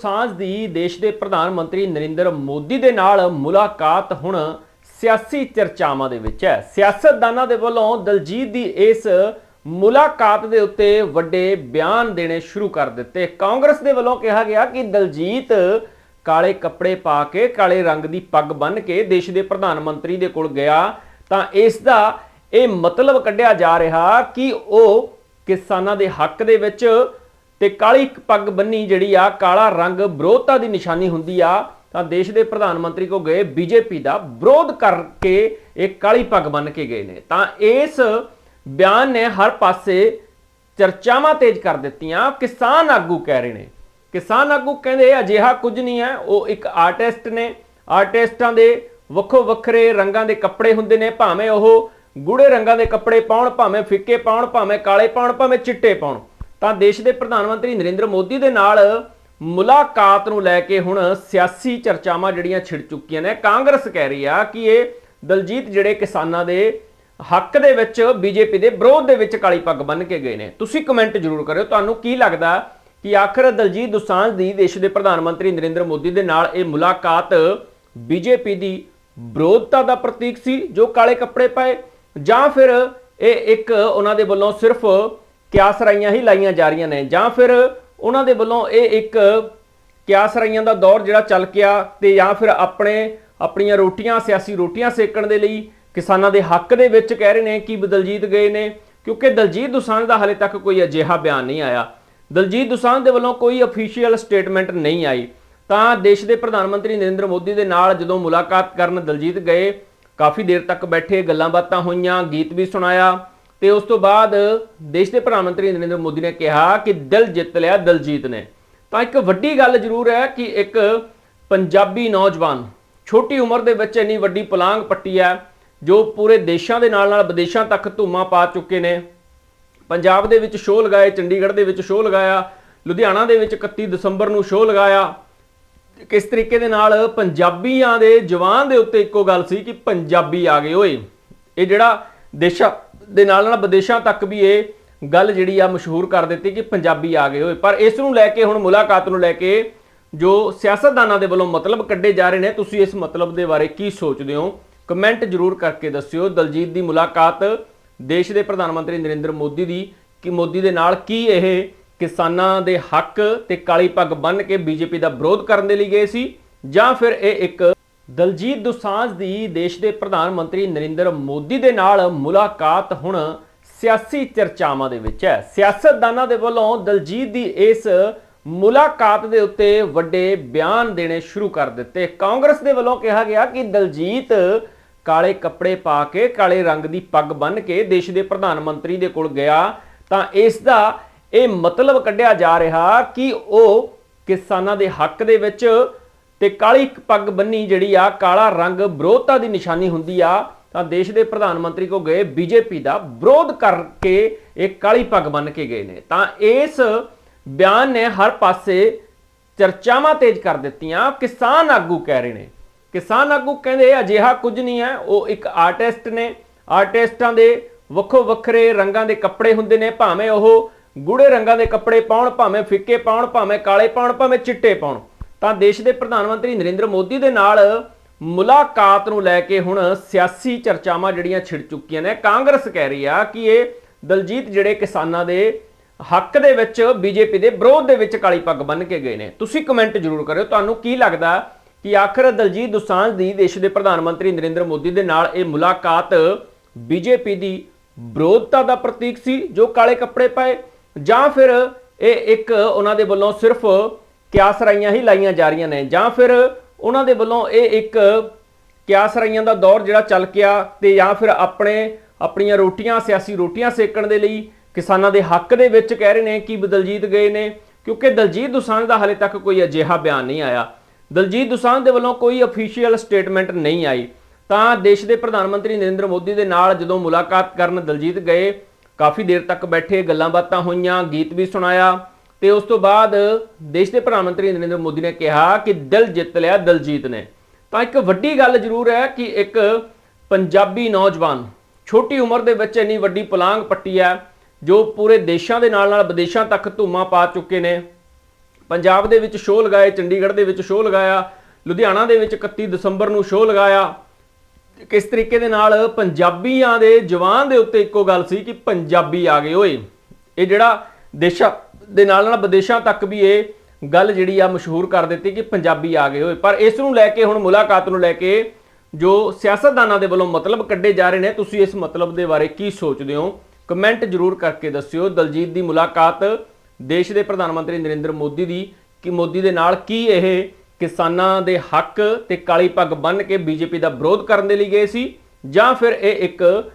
ਸਾਂਝ ਦੀ ਦੇਸ਼ ਦੇ ਪ੍ਰਧਾਨ ਮੰਤਰੀ ਨਰਿੰਦਰ ਮੋਦੀ ਦੇ ਨਾਲ ਮੁਲਾਕਾਤ ਹੁਣ ਸਿਆਸੀ ਚਰਚਾਵਾਂ ਦੇ ਵਿੱਚ ਹੈ। ਸਿਆਸਤਦਾਨਾਂ ਦੇ ਵੱਲੋਂ ਦਲਜੀਤ ਦੀ ਇਸ ਮੁਲਾਕਾਤ ਦੇ ਉੱਤੇ ਵੱਡੇ ਬਿਆਨ ਦੇਣੇ ਸ਼ੁਰੂ ਕਰ ਦਿੱਤੇ। ਕਾਂਗਰਸ ਦੇ ਵੱਲੋਂ ਕਿਹਾ ਗਿਆ ਕਿ ਦਲਜੀਤ ਕਾਲੇ ਕੱਪੜੇ ਪਾ ਕੇ ਕਾਲੇ ਰੰਗ ਦੀ ਪੱਗ ਬੰਨ੍ਹ ਕੇ ਦੇਸ਼ ਦੇ ਪ੍ਰਧਾਨ ਮੰਤਰੀ ਦੇ ਕੋਲ ਗਿਆ, ਤਾਂ ਇਸ ਦਾ ਇਹ ਮਤਲਬ ਕੱਢਿਆ ਜਾ ਰਿਹਾ ਕਿ ਉਹ ਕਿਸਾਨਾਂ ਦੇ ਹੱਕ ਦੇ ਵਿੱਚ ਤੇ ਕਾਲੀ ਪੱਗ ਬੰਨੀ ਜਿਹੜੀ ਆ, ਕਾਲਾ ਰੰਗ ਵਿਰੋਧਤਾ ਦੀ ਨਿਸ਼ਾਨੀ ਹੁੰਦੀ ਆ, ਤਾਂ ਦੇਸ਼ ਦੇ ਪ੍ਰਧਾਨ ਮੰਤਰੀ ਕੋ ਗਏ ਬੀਜੇਪੀ ਦਾ ਵਿਰੋਧ ਕਰਕੇ ਇਹ ਕਾਲੀ ਪੱਗ ਬੰਨ ਕੇ ਗਏ ਨੇ। ਤਾਂ ਇਸ ਬਿਆਨ ਨੇ ਹਰ ਪਾਸੇ ਚਰਚਾਵਾਂ ਤੇਜ਼ ਕਰ ਦਿੱਤੀਆਂ। ਕਿਸਾਨ ਆਗੂ ਕਹਿ ਰਹੇ ਨੇ। ਕਿਸਾਨ ਆਗੂ ਕਹਿੰਦੇ ਅਜਿਹਾ ਕੁਝ ਨਹੀਂ ਹੈ। ਉਹ ਇੱਕ ਆਰਟਿਸਟ ਨੇ। ਆਰਟਿਸਟਾਂ ਦੇ ਵੱਖੋ ਵੱਖਰੇ ਰੰਗਾਂ ਦੇ ਕੱਪੜੇ ਹੁੰਦੇ ਨੇ। ਭਾਵੇਂ ਉਹ ਗੂੜੇ ਰੰਗਾਂ ਦੇ ਕੱਪੜੇ ਪਾਉਣ, ਭਾਵੇਂ ਫਿੱਕੇ ਪਾਉਣ, ਭਾਵੇਂ ਕਾਲੇ ਪਾਉਣ, ਭਾਵੇਂ ਚਿੱਟੇ ਪਾਉਣ। ਤਾਂ ਦੇਸ਼ ਦੇ ਪ੍ਰਧਾਨ ਮੰਤਰੀ ਨਰਿੰਦਰ ਮੋਦੀ ਦੇ ਨਾਲ ਮੁਲਾਕਾਤ ਨੂੰ ਲੈ ਕੇ ਹੁਣ ਸਿਆਸੀ ਚਰਚਾਵਾਂ ਜਿਹੜੀਆਂ ਛਿੜ ਚੁੱਕੀਆਂ ਨੇ। ਕਾਂਗਰਸ ਕਹਿ ਰਹੀ ਆ ਕਿ ਇਹ ਦਲਜੀਤ ਜਿਹੜੇ ਕਿਸਾਨਾਂ ਦੇ ਹੱਕ ਦੇ ਵਿੱਚ ਬੀਜੇਪੀ ਦੇ ਵਿਰੋਧ ਦੇ ਵਿੱਚ ਕਾਲੀ ਪੱਗ ਬੰਨ ਕੇ ਗਏ ਨੇ। ਤੁਸੀਂ ਕਮੈਂਟ ਜ਼ਰੂਰ ਕਰਿਓ। ਤੁਹਾਨੂੰ ਕੀ ਲੱਗਦਾ ਕਿ ਆਖਰ ਦਲਜੀਤ ਦੋਸਾਂਝ ਦੀ ਦੇਸ਼ ਦੇ ਪ੍ਰਧਾਨ ਮੰਤਰੀ ਨਰਿੰਦਰ ਮੋਦੀ ਦੇ ਨਾਲ ਇਹ ਮੁਲਾਕਾਤ ਬੀਜੇਪੀ ਦੀ ਵਿਰੋਧਤਾ ਦਾ ਪ੍ਰਤੀਕ ਸੀ, ਜੋ ਕਾਲੇ ਕੱਪੜੇ ਪਾਏ? ਜਾਂ ਫਿਰ ਇਹ ਇੱਕ ਉਹਨਾਂ ਦੇ ਵੱਲੋਂ ਸਿਰਫ ਕਿਆਸ ਰਾਈਆਂ ਹੀ ਲਾਈਆਂ ਜਾ ਰਹੀਆਂ ਨੇ। ਜਾਂ ਫਿਰ ਉਹਨਾਂ ਦੇ ਵੱਲੋਂ ਇਹ ਇੱਕ ਕਿਆਸ ਰਾਈਆਂ ਦਾ ਦੌਰ ਜਿਹੜਾ ਚੱਲ ਗਿਆ ਤੇ ਜਾਂ ਫਿਰ ਆਪਣੇ, ਆਪਣੀਆਂ ਰੋਟੀਆਂ, ਸਿਆਸੀ ਰੋਟੀਆਂ ਸੇਕਣ ਦੇ ਲਈ ਕਿਸਾਨਾਂ ਦੇ ਹੱਕ ਦੇ ਵਿੱਚ ਕਹਿ ਰਹੇ ਨੇ ਕਿ ਦਲਜੀਤ ਗਏ ਨੇ, ਕਿਉਂਕਿ ਦਲਜੀਤ ਦੁਸਾਂਝ ਦਾ ਹਾਲੇ ਤੱਕ ਕੋਈ ਅਜਿਹਾ ਬਿਆਨ ਨਹੀਂ ਆਇਆ। ਦਲਜੀਤ ਦੁਸਾਂਝ ਦੇ ਵੱਲੋਂ ਕੋਈ ਅਫੀਸ਼ੀਅਲ ਸਟੇਟਮੈਂਟ ਨਹੀਂ ਆਈ। ਤਾਂ ਦੇਸ਼ ਦੇ ਪ੍ਰਧਾਨ ਮੰਤਰੀ ਨਰਿੰਦਰ ਮੋਦੀ ਦੇ ਨਾਲ ਜਦੋਂ ਮੁਲਾਕਾਤ ਕਰਨ ਦਲਜੀਤ ਗਏ, ਕਾਫੀ ਦੇਰ ਤੱਕ ਬੈਠੇ, ਗੱਲਾਂ ਬਾਤਾਂ ਹੋਈਆਂ, ਗੀਤ ਵੀ ਸੁਣਾਇਆ। ਤੇ ਉਸ ਤੋਂ ਬਾਅਦ ਦੇਸ਼ ਦੇ ਪ੍ਰਧਾਨ ਮੰਤਰੀ ਨਰਿੰਦਰ ਮੋਦੀ ਨੇ ਕਿਹਾ ਕਿ ਦਿਲ ਜਿੱਤ ਲਿਆ ਦਲਜੀਤ ਨੇ। ਤਾਂ ਇੱਕ ਵੱਡੀ ਗੱਲ ਜ਼ਰੂਰ ਹੈ ਕਿ ਇੱਕ ਪੰਜਾਬੀ ਨੌਜਵਾਨ ਛੋਟੀ ਉਮਰ ਦੇ ਵਿੱਚ ਇੰਨੀ ਵੱਡੀ ਪਲਾਂਗ ਪੱਟੀ ਹੈ, ਜੋ ਪੂਰੇ ਦੇਸ਼ਾਂ ਦੇ ਨਾਲ ਨਾਲ ਵਿਦੇਸ਼ਾਂ ਤੱਕ ਧੂਮਾਂ ਪਾ ਚੁੱਕੇ ਨੇ। ਪੰਜਾਬ ਦੇ ਵਿੱਚ ਸ਼ੋਅ ਲਗਾਏ, ਚੰਡੀਗੜ੍ਹ ਦੇ ਵਿੱਚ ਸ਼ੋਅ ਲਗਾਇਆ, ਲੁਧਿਆਣਾ ਦੇ ਵਿੱਚ 31 ਦਸੰਬਰ ਨੂੰ ਸ਼ੋਅ ਲਗਾਇਆ। ਕਿਸ ਤਰੀਕੇ ਦੇ ਨਾਲ ਪੰਜਾਬੀਆਂ ਦੇ ਜਵਾਨ ਦੇ ਉੱਤੇ ਇੱਕੋ ਗੱਲ ਸੀ ਕਿ ਪੰਜਾਬੀ ਆ ਗਏ ਓਏ। ਇਹ ਜਿਹੜਾ ਦੇਸ਼ਾ ਦੇ ਨਾਲ ਨਾਲ ਵਿਦੇਸ਼ਾਂ ਤੱਕ ਵੀ ਇਹ ਗੱਲ ਜਿਹੜੀ ਆ ਮਸ਼ਹੂਰ ਕਰ ਦਿੱਤੀ ਕਿ ਪੰਜਾਬੀ ਆ ਗਏ ਹੋਏ। ਪਰ ਇਸ ਨੂੰ ਲੈ ਕੇ ਹੁਣ ਮੁਲਾਕਾਤ ਨੂੰ ਲੈ ਕੇ ਜੋ ਸਿਆਸਤਦਾਨਾਂ ਦੇ ਵੱਲੋਂ ਮਤਲਬ ਕੱਢੇ ਜਾ ਰਹੇ ਨੇ, ਤੁਸੀਂ ਇਸ ਮਤਲਬ ਦੇ ਬਾਰੇ ਕੀ ਸੋਚਦੇ ਹੋ? ਕਮੈਂਟ ਜ਼ਰੂਰ ਕਰਕੇ ਦੱਸਿਓ। ਦਲਜੀਤ ਦੀ ਮੁਲਾਕਾਤ ਦੇਸ਼ ਦੇ ਪ੍ਰਧਾਨ ਮੰਤਰੀ ਨਰਿੰਦਰ ਮੋਦੀ ਦੀ, ਕਿ ਮੋਦੀ ਦੇ ਨਾਲ ਕੀ ਇਹ ਕਿਸਾਨਾਂ ਦੇ ਹੱਕ ਤੇ ਕਾਲੀ ਪੱਗ ਬੰਨ ਕੇ ਬੀਜੇਪੀ ਦਾ ਵਿਰੋਧ ਕਰਨ ਦੇ ਲਈ ਗਏ ਸੀ? ਜਾਂ ਫਿਰ ਇਹ ਇੱਕ ਦਲਜੀਤ ਦੁਸਾਂਝ ਦੀ ਦੇਸ਼ ਦੇ ਪ੍ਰਧਾਨ ਮੰਤਰੀ ਨਰਿੰਦਰ ਮੋਦੀ ਦੇ ਨਾਲ ਮੁਲਾਕਾਤ ਹੁਣ ਸਿਆਸੀ ਚਰਚਾਵਾਂ ਦੇ ਵਿੱਚ ਹੈ। ਸਿਆਸਤਦਾਨਾਂ ਦੇ ਵੱਲੋਂ ਦਲਜੀਤ ਦੀ ਇਸ ਮੁਲਾਕਾਤ ਦੇ ਉੱਤੇ ਵੱਡੇ ਬਿਆਨ ਦੇਣੇ ਸ਼ੁਰੂ ਕਰ ਦਿੱਤੇ। ਕਾਂਗਰਸ ਦੇ ਵੱਲੋਂ ਕਿਹਾ ਗਿਆ ਕਿ ਦਲਜੀਤ ਕਾਲੇ ਕੱਪੜੇ ਪਾ ਕੇ ਕਾਲੇ ਰੰਗ ਦੀ ਪੱਗ ਬੰਨ੍ਹ ਕੇ ਦੇਸ਼ ਦੇ ਪ੍ਰਧਾਨ ਮੰਤਰੀ ਦੇ ਕੋਲ ਗਿਆ, ਤਾਂ ਇਸ ਦਾ ਇਹ ਮਤਲਬ ਕੱਢਿਆ ਜਾ ਰਿਹਾ ਕਿ ਉਹ ਕਿਸਾਨਾਂ ਦੇ ਹੱਕ ਦੇ ਵਿੱਚ ਤੇ ਕਾਲੀ ਪੱਗ ਬੰਨੀ ਜਿਹੜੀ ਆ, ਕਾਲਾ ਰੰਗ ਵਿਰੋਧਤਾ ਦੀ ਨਿਸ਼ਾਨੀ ਹੁੰਦੀ ਆ, ਤਾਂ ਦੇਸ਼ ਦੇ ਪ੍ਰਧਾਨ ਮੰਤਰੀ ਕੋ ਗਏ ਬੀਜੇਪੀ ਦਾ ਵਿਰੋਧ ਕਰਕੇ ਇਹ ਕਾਲੀ ਪੱਗ ਬੰਨ ਕੇ ਗਏ ਨੇ। ਤਾਂ ਇਸ ਬਿਆਨ ਨੇ ਹਰ ਪਾਸੇ ਚਰਚਾਵਾਂ ਤੇਜ਼ ਕਰ ਦਿੱਤੀਆਂ। ਕਿਸਾਨ ਆਗੂ ਕਹਿ ਰਹੇ ਨੇ। ਕਿਸਾਨ ਆਗੂ ਕਹਿੰਦੇ ਅਜਿਹਾ ਕੁਝ ਨਹੀਂ ਹੈ। ਉਹ ਇੱਕ ਆਰਟਿਸਟ ਨੇ। ਆਰਟਿਸਟਾਂ ਦੇ ਵੱਖੋ ਵੱਖਰੇ ਰੰਗਾਂ ਦੇ ਕੱਪੜੇ ਹੁੰਦੇ ਨੇ। ਭਾਵੇਂ ਉਹ ਗੂੜੇ ਰੰਗਾਂ ਦੇ ਕੱਪੜੇ ਪਾਉਣ, ਭਾਵੇਂ ਫਿੱਕੇ ਪਾਉਣ, ਭਾਵੇਂ ਕਾਲੇ ਪਾਉਣ, ਭਾਵੇਂ ਚਿੱਟੇ ਪਾਉਣ। ਤਾਂ ਦੇਸ਼ ਦੇ ਪ੍ਰਧਾਨ ਮੰਤਰੀ ਨਰਿੰਦਰ ਮੋਦੀ ਦੇ ਨਾਲ ਮੁਲਾਕਾਤ ਨੂੰ ਲੈ ਕੇ ਹੁਣ ਸਿਆਸੀ ਚਰਚਾਵਾਂ ਜਿਹੜੀਆਂ ਛਿੜ ਚੁੱਕੀਆਂ ਨੇ। ਕਾਂਗਰਸ ਕਹਿ ਰਹੀ ਆ ਕਿ ਇਹ ਦਲਜੀਤ ਜਿਹੜੇ ਕਿਸਾਨਾਂ ਦੇ ਹੱਕ ਦੇ ਵਿੱਚ ਬੀਜੇਪੀ ਦੇ ਵਿਰੋਧ ਦੇ ਵਿੱਚ ਕਾਲੀ ਪੱਗ ਬੰਨ ਕੇ ਗਏ ਨੇ। ਤੁਸੀਂ ਕਮੈਂਟ ਜ਼ਰੂਰ ਕਰਿਓ। ਤੁਹਾਨੂੰ ਕੀ ਲੱਗਦਾ ਕਿ ਆਖਰ ਦਲਜੀਤ ਦੋਸਾਂਝ ਦੀ ਦੇਸ਼ ਦੇ ਪ੍ਰਧਾਨ ਮੰਤਰੀ ਨਰਿੰਦਰ ਮੋਦੀ ਦੇ ਨਾਲ ਇਹ ਮੁਲਾਕਾਤ ਬੀਜੇਪੀ ਦੀ ਵਿਰੋਧਤਾ ਦਾ ਪ੍ਰਤੀਕ ਸੀ, ਜੋ ਕਾਲੇ ਕੱਪੜੇ ਪਾਏ? ਜਾਂ ਫਿਰ ਇਹ ਇੱਕ ਉਹਨਾਂ ਦੇ ਵੱਲੋਂ ਸਿਰਫ ਕਿਆਸ ਰਾਈਆਂ ਹੀ ਲਾਈਆਂ ਜਾ ਰਹੀਆਂ ਨੇ, ਜਾਂ ਫਿਰ ਉਹਨਾਂ ਦੇ ਵੱਲੋਂ ਇਹ ਇੱਕ ਕਿਆਸਰਾਈਆਂ ਦਾ ਦੌਰ ਜਿਹੜਾ ਚੱਲ ਗਿਆ ਤੇ ਜਾਂ ਫਿਰ ਆਪਣੇ, ਆਪਣੀਆਂ ਰੋਟੀਆਂ, ਸਿਆਸੀ ਰੋਟੀਆਂ ਸੇਕਣ ਦੇ ਲਈ ਕਿਸਾਨਾਂ ਦੇ ਹੱਕ ਦੇ ਵਿੱਚ ਕਹਿ ਰਹੇ ਨੇ ਕਿ ਦਲਜੀਤ ਗਏ ਨੇ, ਕਿਉਂਕਿ ਦਲਜੀਤ ਦੁਸਾਂਝ ਦਾ ਹਾਲੇ ਤੱਕ ਕੋਈ ਅਜਿਹਾ ਬਿਆਨ ਨਹੀਂ ਆਇਆ। ਦਲਜੀਤ ਦੁਸਾਂਝ ਦੇ ਵੱਲੋਂ ਕੋਈ ਅਫੀਸ਼ੀਅਲ ਸਟੇਟਮੈਂਟ ਨਹੀਂ ਆਈ। ਤਾਂ ਦੇਸ਼ ਦੇ ਪ੍ਰਧਾਨ ਮੰਤਰੀ ਨਰਿੰਦਰ ਮੋਦੀ ਦੇ ਨਾਲ ਜਦੋਂ ਮੁਲਾਕਾਤ ਕਰਨ ਦਲਜੀਤ ਗਏ, ਕਾਫੀ ਦੇਰ ਤੱਕ ਬੈਠੇ, ਗੱਲਾਂ ਬਾਤਾਂ ਹੋਈਆਂ, ਗੀਤ ਵੀ ਸੁਣਾਇਆ। ਤੇ ਉਸ ਤੋਂ ਬਾਅਦ ਦੇਸ਼ ਦੇ ਪ੍ਰਧਾਨ ਮੰਤਰੀ ਨਰਿੰਦਰ ਮੋਦੀ ਨੇ ਕਿਹਾ ਕਿ ਦਿਲ ਜਿੱਤ ਲਿਆ ਦਲਜੀਤ ਨੇ। ਤਾਂ ਇੱਕ ਵੱਡੀ ਗੱਲ ਜ਼ਰੂਰ ਹੈ ਕਿ ਇੱਕ ਪੰਜਾਬੀ ਨੌਜਵਾਨ ਛੋਟੀ ਉਮਰ ਦੇ ਵਿੱਚ ਇੰਨੀ ਵੱਡੀ ਪਲਾਂਗ ਪੱਟੀ ਹੈ, ਜੋ ਪੂਰੇ ਦੇਸ਼ਾਂ ਦੇ ਨਾਲ ਨਾਲ ਵਿਦੇਸ਼ਾਂ ਤੱਕ ਧੂਮਾਂ ਪਾ ਚੁੱਕੇ ਨੇ। ਪੰਜਾਬ ਦੇ ਵਿੱਚ ਸ਼ੋਅ ਲਗਾਏ, ਚੰਡੀਗੜ੍ਹ ਦੇ ਵਿੱਚ ਸ਼ੋਅ ਲਗਾਇਆ, ਲੁਧਿਆਣਾ ਦੇ ਵਿੱਚ 31 ਦਸੰਬਰ ਨੂੰ ਸ਼ੋਅ ਲਗਾਇਆ। ਕਿਸ ਤਰੀਕੇ ਦੇ ਨਾਲ ਪੰਜਾਬੀਆਂ ਦੇ ਜਵਾਨ ਦੇ ਉੱਤੇ ਇੱਕੋ ਗੱਲ ਸੀ ਕਿ ਪੰਜਾਬੀ ਆ ਗਏ ਓਏ। ਇਹ ਜਿਹੜਾ ਦੇਸ਼ਾ ਦੇ ਨਾਲ ਨਾਲ ਵਿਦੇਸ਼ਾਂ ਤੱਕ ਵੀ ਇਹ ਗੱਲ ਜਿਹੜੀ ਆ ਮਸ਼ਹੂਰ ਕਰ ਦਿੱਤੀ ਕਿ ਪੰਜਾਬੀ ਆ ਗਏ ਹੋਏ। ਪਰ ਇਸ ਨੂੰ ਲੈ ਕੇ ਹੁਣ ਮੁਲਾਕਾਤ ਨੂੰ ਲੈ ਕੇ ਜੋ ਸਿਆਸਤਦਾਨਾਂ ਦੇ ਵੱਲੋਂ ਮਤਲਬ ਕੱਢੇ ਜਾ ਰਹੇ ਨੇ, ਤੁਸੀਂ ਇਸ ਮਤਲਬ ਦੇ ਬਾਰੇ ਕੀ ਸੋਚਦੇ ਹੋ? ਕਮੈਂਟ ਜਰੂਰ ਕਰਕੇ ਦੱਸਿਓ। ਦਲਜੀਤ ਦੀ ਮੁਲਾਕਾਤ ਦੇਸ਼ ਦੇ ਪ੍ਰਧਾਨ ਮੰਤਰੀ ਨਰਿੰਦਰ ਮੋਦੀ ਦੀ, ਕਿ ਮੋਦੀ ਦੇ ਨਾਲ ਕੀ ਇਹ ਕਿਸਾਨਾਂ ਦੇ ਹੱਕ ਤੇ ਕਾਲੀ ਪੱਗ ਬੰਨ੍ਹ ਕੇ ਬੀਜੇਪੀ ਦਾ ਵਿਰੋਧ ਕਰਨ ਦੇ ਲਈ ਗਏ ਸੀ? ਜਾਂ ਫਿਰ ਇਹ ਇੱਕ